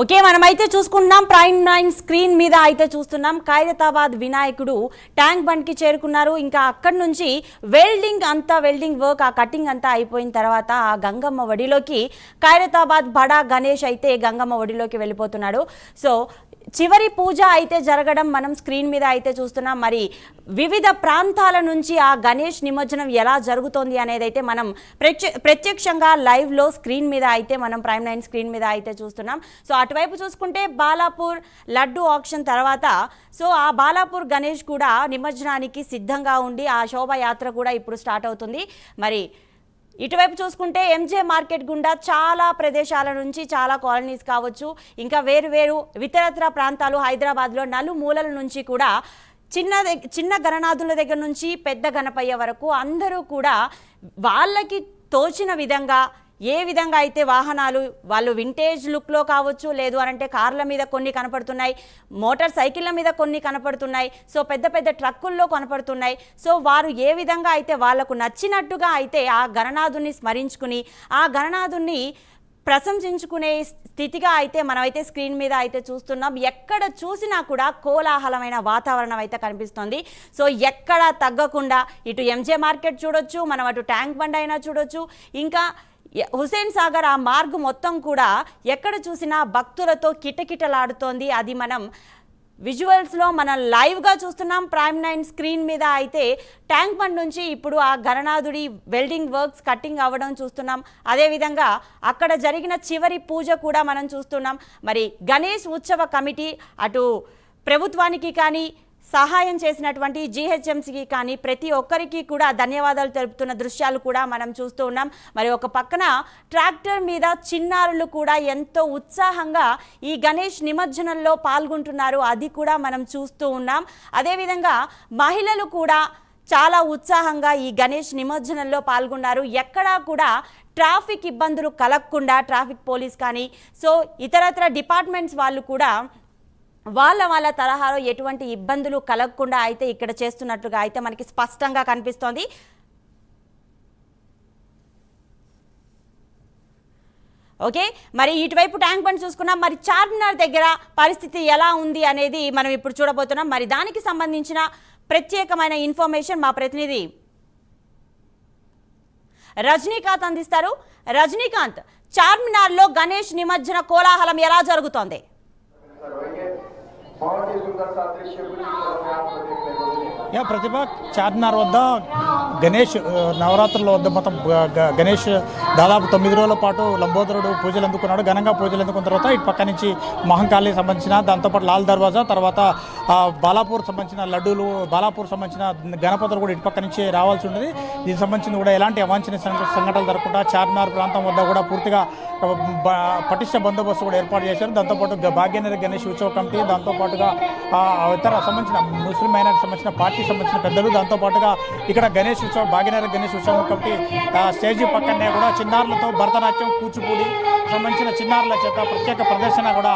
Okay మనమైతే చూసుకుంటున్నాం prime nine screen మీద అయితే చూస్తున్నాం. ఖైరతాబాద్ వినాయకుడు ట్యాంక్ బండ్కి చేరుకున్నారు. ఇంకా అక్కడి నుంచి వెల్డింగ్ అంతా వెల్డింగ్ వర్క్ ఆ కటింగ్ అంతా అయిపోయిన తర్వాత ఆ గంగమ్మ ఒడిలోకి ఖైరతాబాద్ బడా గణేష్ అయితే గంగమ్మ ఒడిలోకి వెళ్ళిపోతున్నాడు. సో చివరి పూజ అయితే జరగడం మనం స్క్రీన్ మీద అయితే చూస్తున్నాం. మరి వివిధ ప్రాంతాల నుంచి ఆ గణేష్ నిమజ్జనం ఎలా జరుగుతోంది అనేది అయితే మనం ప్రత్య ప్రత్యక్షంగా లైవ్లో స్క్రీన్ మీద అయితే మనం ప్రైమ్ నైన్ స్క్రీన్ మీద అయితే చూస్తున్నాం. సో అటువైపు చూసుకుంటే బాలాపూర్ లడ్డు ఆప్షన్ తర్వాత సో ఆ బాలాపూర్ గణేష్ కూడా నిమజ్జనానికి సిద్ధంగా ఉండి ఆ శోభాయాత్ర కూడా ఇప్పుడు స్టార్ట్ అవుతుంది. మరి ఇటువైపు చూసుకుంటే ఎంజే మార్కెట్ గుండా చాలా ప్రదేశాల నుంచి చాలా కాలనీస్ కావచ్చు ఇంకా వేరు వేరు ఇతరత్ర ప్రాంతాలు హైదరాబాద్లో నలుమూలల నుంచి కూడా చిన్న చిన్న గణనాథుల దగ్గర నుంచి పెద్ద గణపయ్య వరకు అందరూ కూడా వాళ్ళకి తోచిన విధంగా ఏ విధంగా అయితే వాహనాలు వాళ్ళు వింటేజ్ లుక్లో కావచ్చు లేదు అనంటే కార్ల మీద కొన్ని కనపడుతున్నాయి మోటార్ సైకిళ్ళ మీద కొన్ని కనపడుతున్నాయి సో పెద్ద పెద్ద ట్రక్కుల్లో కనపడుతున్నాయి. సో వారు ఏ విధంగా అయితే వాళ్ళకు నచ్చినట్టుగా అయితే ఆ గణనాథుని స్మరించుకుని ఆ గణనాథుని ప్రశంసించుకునే స్థితిగా అయితే మనమైతే స్క్రీన్ మీద అయితే చూస్తున్నాం. ఎక్కడ చూసినా కూడా కోలాహలమైన వాతావరణం అయితే కనిపిస్తుంది. సో ఎక్కడ తగ్గకుండా ఇటు ఎంజే మార్కెట్ చూడొచ్చు మనం అటు ట్యాంక్ బండ్ అయినా చూడొచ్చు. ఇంకా హుసేన్ సాగర్ ఆ మార్గం మొత్తం కూడా ఎక్కడ చూసినా భక్తులతో కిటకిటలాడుతోంది. అది మనం విజువల్స్లో మనం లైవ్గా చూస్తున్నాం. ప్రైమ్ నైన్ స్క్రీన్ మీద అయితే ట్యాంక్ బండ్ నుంచి ఇప్పుడు ఆ గణనాథుడి వెల్డింగ్ వర్క్స్ కట్టింగ్ అవ్వడం చూస్తున్నాం. అదేవిధంగా అక్కడ జరిగిన చివరి పూజ కూడా మనం చూస్తున్నాం. మరి గణేష్ ఉత్సవ కమిటీ అటు ప్రభుత్వానికి కానీ సహాయం చేసినటువంటి జీహెచ్ఎంసీకి కానీ ప్రతి ఒక్కరికి కూడా ధన్యవాదాలు తెలుపుతున్న దృశ్యాలు కూడా మనం చూస్తూ ఉన్నాం. మరి ఒక పక్కన ట్రాక్టర్ మీద చిన్నారులు కూడా ఎంతో ఉత్సాహంగా ఈ గణేష్ నిమజ్జనంలో పాల్గొంటున్నారు. అది కూడా మనం చూస్తూ ఉన్నాం. అదేవిధంగా మహిళలు కూడా చాలా ఉత్సాహంగా ఈ గణేష్ నిమజ్జనంలో పాల్గొన్నారు. ఎక్కడా కూడా ట్రాఫిక్ ఇబ్బందులు కలగకుండా ట్రాఫిక్ పోలీస్ కానీ సో ఇతరత్ర డిపార్ట్మెంట్స్ వాళ్ళు కూడా వాళ్ళ వాళ్ళ తరహాలో ఎటువంటి ఇబ్బందులు కలగకుండా అయితే ఇక్కడ చేస్తున్నట్లుగా అయితే మనకి స్పష్టంగా కనిపిస్తోంది. ఓకే? మరి ఇటువైపు ట్యాంక్ బండ్ చూసుకున్నాం. మరి చార్మినార్ దగ్గర పరిస్థితి ఎలా ఉంది అనేది మనం ఇప్పుడు చూడబోతున్నాం. మరి దానికి సంబంధించిన ప్రత్యేకమైన ఇన్ఫర్మేషన్ మా ప్రతినిధి రజనీకాంత్ అందిస్తారు. రజనీకాంత్ చార్మినార్లో గణేష్ నిమజ్జన కోలాహలం ఎలా జరుగుతోంది? యా ప్రతిభ చార్మినార్ వద్ద గణేష్ నవరాత్రుల వద్ద మొత్తం గ- గణేష్ దాదాపు తొమ్మిది రోజుల పాటు లంబోదరుడు పూజలు అందుకున్నాడు. ఘనంగా పూజలు అందుకున్న తర్వాత ఇటు పక్క నుంచి మహంకాళికి సంబంధించిన దాంతోపాటు లాల్ దర్వాజా తర్వాత బాలాపూర్ సంబంధించిన లడ్డూలు బాలాపూర్ సంబంధించిన గణపతులు కూడా ఇటు పక్క నుంచి రావాల్సి ఉండేది. దీనికి సంబంధించిన కూడా ఎలాంటి అవాంఛనీయ సంఘటనలు జరగకుండా చార్మినార్ ప్రాంతం వద్ద కూడా పూర్తిగా పటిష్ట బందోబస్తు కూడా ఏర్పాటు చేశారు. దాంతోపాటు భాగ్యనగర్ గణేష్ ఉత్సవ కమిటీ దాంతోపాటుగా ఇతర సంబంధించిన ముస్లిం మైనార్టీ సంబంధించిన పార్టీ సంబంధించిన పెద్దలు దాంతోపాటుగా ఇక్కడ గణేష్ ఉత్సవం భాగ్యనగర్ గణేష్ ఉత్సవం కమిటీ స్టేజీ పక్కనే కూడా చిన్నారులతో భరతనాట్యం కూచిపూడి సంబంధించిన చిన్నారుల చేత ప్రత్యేక ప్రదర్శన కూడా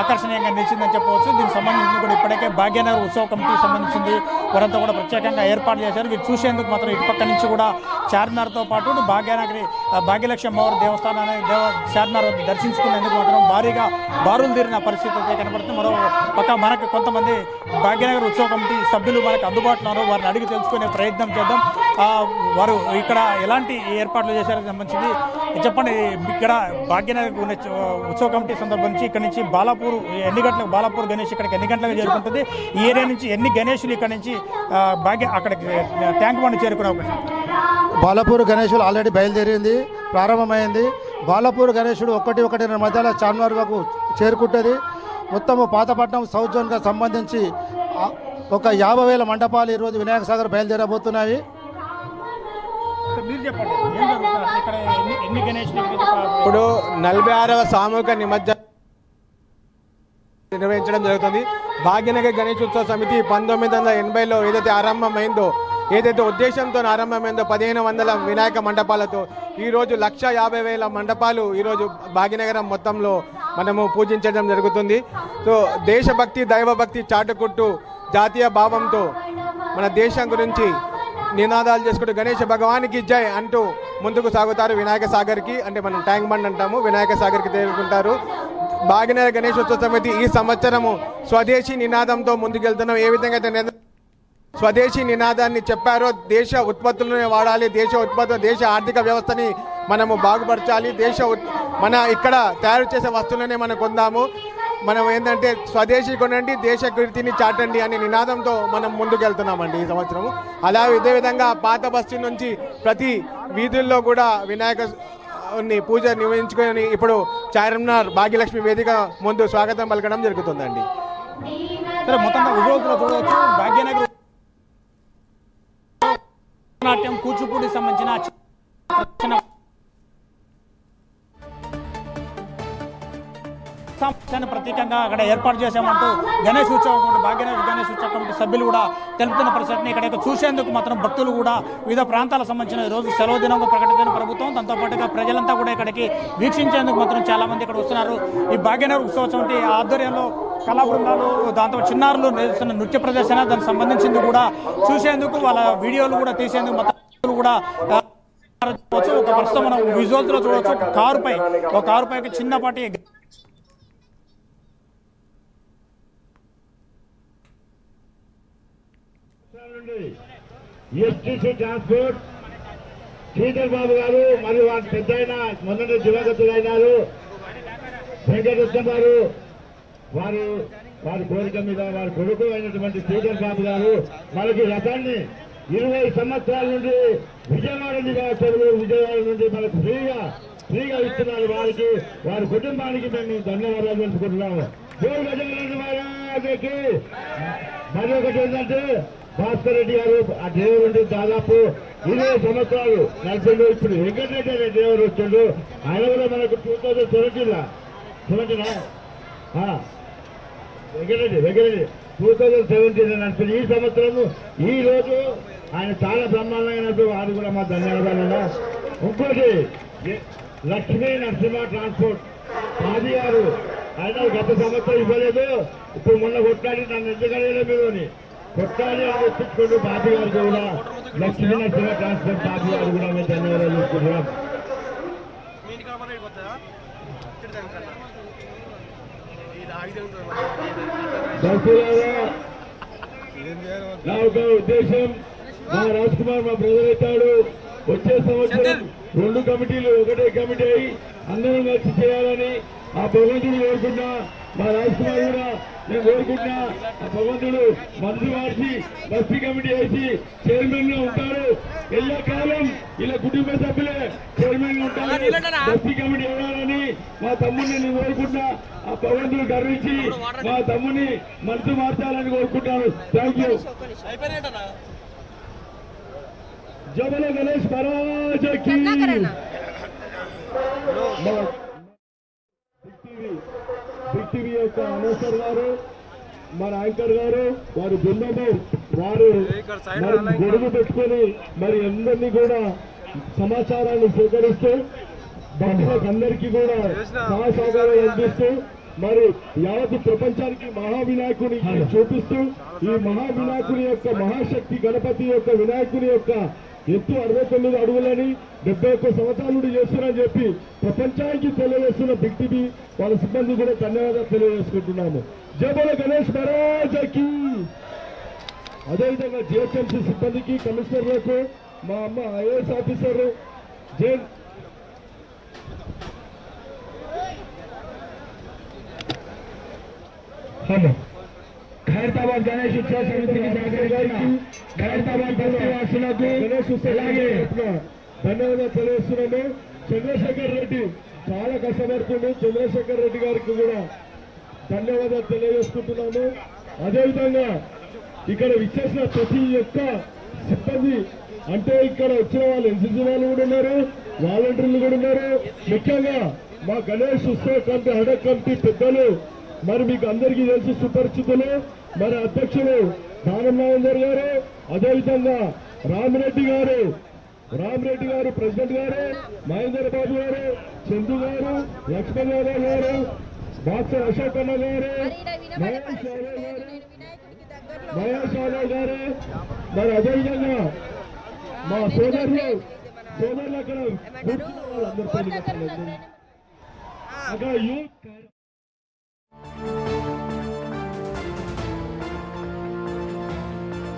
ఆకర్షణీయంగా నిలిచిందని చెప్పవచ్చు. దీనికి సంబంధించి కూడా ఇప్పటికే భాగ్యనగర్ ఉత్సవ కమిటీ సంబంధించింది. వారంతా కూడా ప్రత్యేకంగా ఏర్పాటు చేశారు. వీరు చూసేందుకు మాత్రం ఇటు పక్క నుంచి కూడా చార్మినార్తో పాటు భాగ్యనగరి భాగ్యలక్ష్మి అమ్మవారి దేవస్థానాన్ని దేవ చార్మినార్ దర్శించుకునేందుకు మాత్రం భారీగా బారులు తీరిన పరిస్థితి అయితే కనబడుతుంది. మరో పక్క మనకు కొంతమంది భాగ్యనగర్ ఉత్సవ కమిటీ సభ్యులు మనకు అందుబాటులో ఉన్నారు. వారిని అడిగి తెలుసుకునే ప్రయత్నం చేద్దాం. వారు ఇక్కడ ఎలాంటి ఏర్పాట్లు చేశారు సంబంధించింది చెప్పండి ఇక్కడ భాగ్యనగర్ ఉత్సవ కమిటీ సందర్భం నుంచి ఇక్కడ నుంచి బాలాపూర్ ఎన్ని గంటలకు బాలాపూర్ గణేష్ ఇక్కడికి ఎన్ని గంటలకు చేరుకుంటుంది? ఈ ఏరియా నుంచి ఎన్ని గణేషులు ఇక్కడ నుంచి భాగ్య అక్కడికి ట్యాంక్ బండ్ చేరుకునే అవకాశం? బాలాపూర్ గణేశుడు ఆల్రెడీ బయలుదేరింది ప్రారంభమైంది. బాలాపూర్ గణేషుడు ఒకటి ఒకటి మధ్యలో చార్మినార్ వరకు చేరుకుంటుంది. మొత్తము పాతపట్నం సౌత్ జోన్గా సంబంధించి ఒక యాభై వేల మండపాలు ఈరోజు వినాయక సాగర్ బయలుదేరబోతున్నాయి. ఇప్పుడు నలభై ఆరవ సామూహిక నిమజ్జనం నిర్వహించడం జరుగుతుంది. భాగ్యనగర్ గణేష్ ఉత్సవ సమితి పంతొమ్మిది వందల ఎనభైలో ఏదైతే ఆరంభమైందో ఏదైతే ఉద్దేశంతో ఆరంభమైందో పదిహేను వందల వినాయక మండపాలతో ఈరోజు లక్ష యాభై వేల మండపాలు ఈరోజు భాగ్యనగరం మొత్తంలో మనము పూజించడం జరుగుతుంది. సో దేశభక్తి దైవభక్తి చాటుకుంటూ జాతీయ భావంతో మన దేశం గురించి నినాదాలు చేసుకుంటూ గణేష్ భగవానికి జై అంటూ ముందుకు సాగుతారు వినాయక సాగర్కి. అంటే మనం ట్యాంక్ బండ్ అంటాము వినాయక సాగర్కి తేరుకుంటారు భాగ్యనగర్ గణేశోత్సవ సమితి ఈ సంవత్సరము స్వదేశీ నినాదంతో ముందుకెళ్తున్నాం. ఏ విధంగా అయితే స్వదేశీ నినాదాన్ని చెప్పారో దేశ ఉత్పత్తులను వాడాలి దేశ ఉత్పత్తులు దేశ ఆర్థిక వ్యవస్థని మనము బాగుపరచాలి దేశ మన ఇక్కడ తయారు చేసే వస్తువులనే మనం కొందాము. మనం ఏంటంటే స్వదేశీ కొనండి దేశ కీర్తిని చాటండి అనే నినాదంతో మనం ముందుకెళ్తున్నామండి ఈ సంవత్సరం అలా ఇదే విధంగా పాత బస్తీ నుంచి ప్రతి వీధుల్లో కూడా వినాయక పూజ నిర్వహించుకొని ఇప్పుడు చార్మినార్ భాగ్యలక్ష్మి వేదిక ముందు స్వాగతం పలకడం జరుగుతుందండి. సరే మొత్తంగా విజువల్స్లో చూడవచ్చు భాగ్యనగర్ నాట్యం కూచిపూడి సంబంధించిన ప్రదర్శన ప్రత్యేకంగా అక్కడ ఏర్పాటు చేశామంటూ గణేష్ ఉత్సవం కమిటీ భాగ్యనగర్ గణేష్ ఉత్సవ కమిటీ సభ్యులు కూడా తెలుపుతున్న పరిస్థితిని ఇక్కడ చూసేందుకు మాత్రం భక్తులు కూడా వివిధ ప్రాంతాలకు సంబంధించిన రోజు సెలవు దినంగా ప్రకటించిన ప్రభుత్వం. దాంతో పాటుగా ప్రజలంతా కూడా ఇక్కడికి వీక్షించేందుకు మాత్రం చాలా మంది ఇక్కడ వస్తున్నారు. ఈ భాగ్యనగర్ ఉత్సవం వంటి ఆధ్వర్యంలో కళా బృందాలు దాంతో చిన్నారులు నేర్చుకున్న నృత్య ప్రదర్శన దానికి సంబంధించింది కూడా చూసేందుకు వాళ్ళ వీడియోలు కూడా తీసేందుకు మొత్తం కూడా చూడవచ్చు. ఒక ప్రస్తుతం మనం విజువల్స్లో చూడవచ్చు. ఒక కారుపై ఒక కారుపై ఒక చిన్నపాటి ఎస్టీసీ ట్రాన్స్పోర్ట్ శ్రీధర్ బాబు గారు మరియు వారి పెద్ద అయిన మొన్నటి దివంగతులైనారు. అయినారు వెంకటరత్న గారు వారు వారి కోరిక మీద వారి కొడుకు అయినటువంటి శ్రీధర్ బాబు గారు మనకి రథాన్ని ఇరవై సంవత్సరాల నుండి విజయవాడ చదువు విజయవాడ నుండి మనకు ఫ్రీగా ఫ్రీగా ఇస్తున్నారు వారికి వారి కుటుంబానికి మేము ధన్యవాదాలు తెలుసుకుంటున్నాము దేవుడు మరి ఒకటి ఏంటంటే భాస్కర్ రెడ్డి గారు ఆ డ్రైవర్ ఉండి దాదాపు ఇరవై సంవత్సరాలు నడిచిండు ఇప్పుడు వెంకటరెడ్డి అనే డ్రైవర్ వచ్చిండు. ఆయన కూడా మనకు two thousand seventeen సెవెంటీనా Venkat Reddy Venkat Reddy two thousand seventeen నడిచింది ఈ సంవత్సరం ఈ రోజు ఆయన చాలా బ్రహ్మాండంగా వారు కూడా మా ధన్యవాదాలు ఇంకోటి లక్ష్మీ నరసింహ ట్రాన్స్పోర్ట్. మాది గారు. ఆయన గత సంవత్సరం ఇవ్వలేదు. ఇప్పుడు మొన్న కొట్లాడి నన్ను ఎందుకు అడగలేదు మీరు అని. అని తెప్పించుకోండి బాబు గారికి కూడా లక్ష్మీ నరసింహ ట్రాన్స్పోర్ట్ బాబు గారు కూడా మేము ధన్యవాదాలు నా ఒక ఉద్దేశం మా రాజ్ కుమార్ మా బ్రదర్ అవుతాడు వచ్చే సంవత్సరం రెండు కమిటీలు ఒకటే కమిటీ అయి అందరం కలిసి చేయాలని ఆ భగవంతుడు కోరుకున్నా మా రాజ్ కుమార్ కూడా నేను కోరుకుంటున్నా భగవంతుడు మనసు మార్చి బస్తీ కమిటీ వేసి చైర్మన్గా ఉంటారు ఎల్లకాలం ఇలా కుటుంబ సభ్యులే చైర్మన్గా ఉంటారు బస్తీ కమిటీ వేయాలని మా తమ్ముడిని నేను కోరుకుంటున్నా ఆ భగవంతుడు గర్వించి మా తమ్ముని మనసు మార్చాలని కోరుకుంటాను థ్యాంక్ యూ జబల గణేష్ మహారాజకి యొక్క అనౌన్సర్ గారు మన యాంకర్ గారు వారి బృందము వారు గొడుగు పెట్టుకొని మరి అందరినీ కూడా సమాచారాన్ని సేకరిస్తూ భక్తులకు అందరికీ కూడా సహసహకారాలు అందిస్తూ మరి యావత్ ప్రపంచానికి మహావినాయకుని చూపిస్తూ ఈ మహావినాయకుని యొక్క మహాశక్తి గణపతి యొక్క వినాయకుని యొక్క ఎత్తు అరవై తొమ్మిది అడుగులని డెబ్బై ఒక్క సంవత్సరాల నుండి చేస్తున్నారని చెప్పి ప్రపంచానికి తెలియజేస్తున్న బిగ్ టీవీ వాళ్ళ సిబ్బంది కూడా ధన్యవాదాలు తెలియజేసుకుంటున్నాము. జయబోల గణేష్ మహారాజకి అదేవిధంగా జిహెచ్ఎంసీ సిబ్బందికి కమిషనర్లకు మా అమ్మ ఐఏఎస్ ఆఫీసర్ జే హలో. ఖైరతాబాద్ గణేష్ ఉత్సవ సమితికి సహకరించిన ధన్యవాదాలు తెలియజేస్తున్నాము చంద్రశేఖర్ రెడ్డి చాలా కష్టపడుతుండు. చంద్రశేఖర్ రెడ్డి గారికి కూడా ధన్యవాదాలు తెలియజేసుకుంటున్నాము. అదేవిధంగా ఇక్కడ విచ్చేసిన ప్రతి ఒక్క సిబ్బంది అంటే ఇక్కడ వచ్చిన వాళ్ళు ఎన్సీసీ వాళ్ళు కూడా ఉన్నారు వాలంటీర్లు కూడా ఉన్నారు. ముఖ్యంగా మా గణేష్ ఉత్సవ కమిటీ హడక్ కమిటీ పెద్దలు మరి మీకు అందరికీ తెలిసి సుపరిచితులు మరి అధ్యక్షులు దానం నాగేందర్ గారు అదేవిధంగా రామిరెడ్డి గారు రామిరెడ్డి గారు ప్రెసిడెంట్ గారు మహేందర్ బాబు గారు చందు గారు లక్ష్మణ్ యాదవ్ గారు బాక్సర్ అశోక్ అన్న గారు మహేష్ యాదవ్ గారు మహేష్ యాదవ్ గారు మరి అదేవిధంగా మా సోదరులు సోదరులు అక్కడ. అక్కడ యూత్